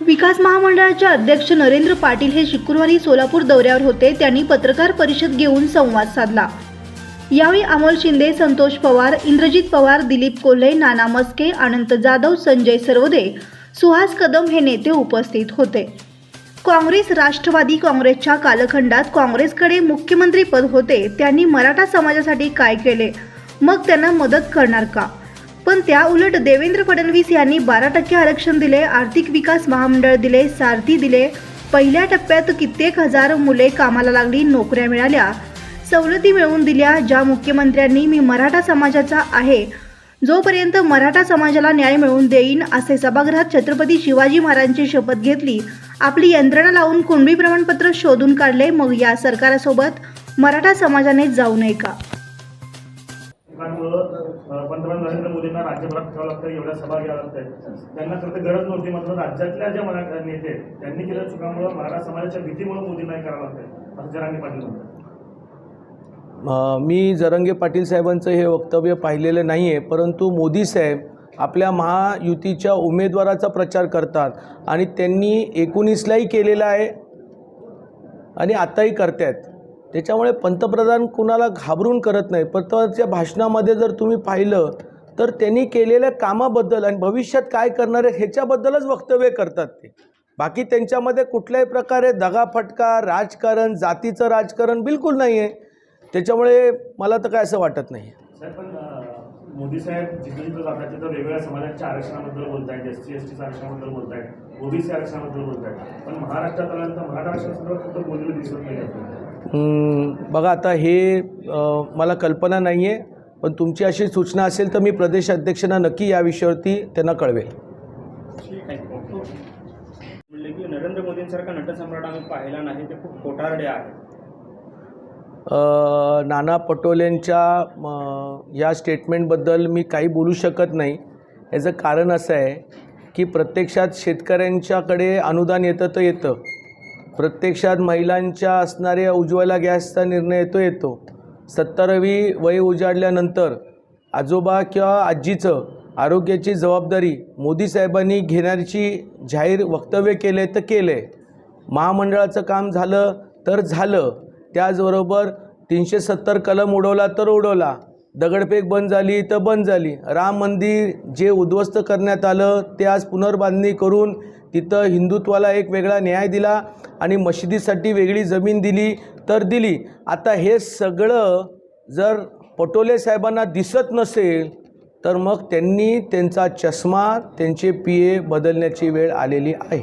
विकास महामंडळाचे अध्यक्ष नरेंद्र पाटील हे शुक्रवारी सोलापूर दौऱ्यावर होते. त्यांनी पत्रकार परिषद घेऊन संवाद साधला. यावेळी अमोल शिंदे संतोष पवार इंद्रजित पवार दिलीप कोल्हे नाना मस्के अनंत जाधव संजय सरवदे सुहास कदम हे नेते उपस्थित होते. काँग्रेस राष्ट्रवादी काँग्रेसच्या कालखंडात काँग्रेसकडे मुख्यमंत्रीपद होते. त्यांनी मराठा समाजासाठी काय केले? मग त्यांना मदत करणार का? पण त्या उलट देवेंद्र फडणवीस यांनी बारा टक्के आरक्षण दिले आर्थिक विकास महामंडळ दिले सारथी दिले. पहिल्या टप्प्यात कित्येक हजार मुले कामाला लागली नोकऱ्या मिळाल्या. सवलती मिळवून दिल्या ज्या मुख्यमंत्र्यांनी मी मराठा समाजाचा आहे. जोपर्यंत मराठा समाजाला न्याय मिळवून देईन असे सभागृहात छत्रपती शिवाजी महाराजांची शपथ घेतली. आपली यंत्रणा लावून कुणबी प्रमाणपत्र शोधून काढले. मग या सरकारासोबत मराठा समाजाने जाऊ नये का? पंतप्रधान नरेंद्र मोदींना राज्यभरात ठेवावं लागतं एवढ्या सभा घ्याव्या लागतात. त्यांना खरं तर गरज नव्हती मात्र राज्यातल्या ज्या मराठा नेते त्यांनी केलेल्या चुकामुळं मराठा समाजाच्या भीतीमुळे मोदींना करावं लागतंय असं जरांगी पाटील म्हणतात. मी जरंगे पाटील साहेबांचं हे वक्तव्य पाहिलेलं नाही आहे परंतु मोदी साहेब आपल्या महायुतीच्या उमेदवाराचा प्रचार करतात आणि त्यांनी एकोणीसलाही केलेला आहे आणि आताही करतायत. त्याच्यामुळे पंतप्रधान कुणाला घाबरून करत नाही पंतप्रधानच्या भाषणामध्ये जर तुम्ही पाहिलं तर त्यांनी केलेल्या कामाबद्दल आणि भविष्यात काय करणार आहे ह्याच्याबद्दलच वक्तव्य करतात ते. बाकी त्यांच्यामध्ये कुठल्याही प्रकारे दगाफटका राजकारण जातीचं राजकारण बिलकुल नाही आहे त्याच्यामुळे मला तर काय असं वाटत नाही साहेब पण मोदी साहेब जिथं जिथं जातात तिथं वेगवेगळ्या समाजाच्या आरक्षणाबद्दल बोलतायत एस सी एस टीच्या आरक्षणाबद्दल बोलतायत ओबीसी आरक्षणाबद्दल बोलतायत. पण महाराष्ट्रात आल्यानंतर मराठा आरक्षणासंदर्भात फक्त बोललेलं दिसत नाही बघा आता हे मला कल्पना नाही आहे पण तुमची अशी सूचना असेल तर मी प्रदेश अध्यक्षांना नक्की या विषयावरती त्यांना कळवेल. म्हणले की नरेंद्र मोदींसारखा नटसम्राट आम्ही पाहिला नाही ते खूप खोटारडे आहे नाना पटोलेंच्या या स्टेटमेंटबद्दल मी काही बोलू शकत नाही. याचं कारण असं आहे की प्रत्यक्षात शेतकऱ्यांच्याकडे अनुदान येतं तर येतं. प्रत्यक्षात महिलांच्या असणाऱ्या उज्ज्वला गॅसचा निर्णय येतो येतो. सत्तरावी वय उजाडल्यानंतर आजोबा किंवा आजीचं आरोग्याची जबाबदारी मोदी साहेबांनी घेण्याची जाहीर वक्तव्य केले तर केले महामंडळाचं काम झालं तर झालं. त्याचबरोबर तीनशे सत्तर कलम उडवला तर उडवला. दगडफेक बंद झाली तर बंद झाली. राम मंदिर जे उद्ध्वस्त करण्यात आलं ते आज पुनर्बांधणी करून तिथं हिंदुत्वाला एक वेगळा न्याय दिला आणि मशिदीसाठी वेगळी जमीन दिली तर दिली. आता हे सगळं जर पटोले साहेबांना दिसत नसेल तर मग त्यांनी त्यांचा चष्मा त्यांचे पी ए बदलण्याची वेळ आलेली आहे.